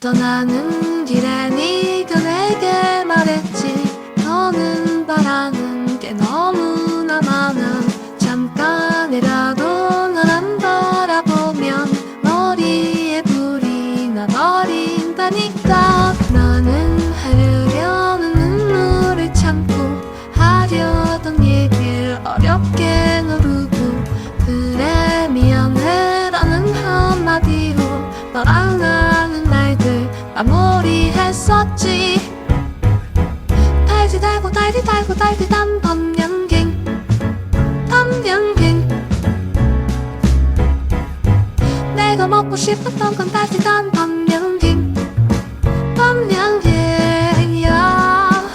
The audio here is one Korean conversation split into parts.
떠나는 길에 네가 내게 말했지. 너는 바라는 게 너무나 많아. 잠깐이라도 널 안 바라보면 머리에 불이 나버린다니까. 나는 하려는 눈물을 참고 하려던 얘길 어렵게 누르고 그래 미안해라는 한마디로 나는 날들 마무리 했었지. 달디 달고 달디 달고 달디 단 번연갱. 번연갱. 내가 먹고 싶었던 건 달디 단 번연갱. 번연갱이야.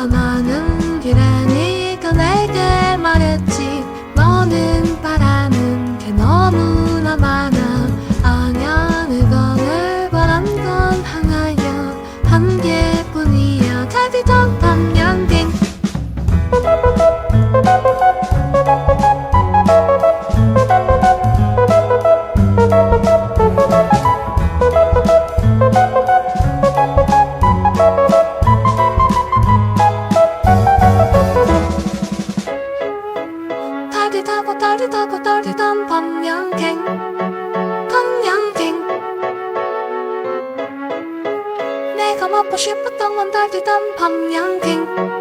많은 네가 내게 말했지. 너는 바라는 게 너무나 많아 타고 달디 타고 달디던 번연갱 번연갱. 내가 먹고 싶었던 건 달디던 번연갱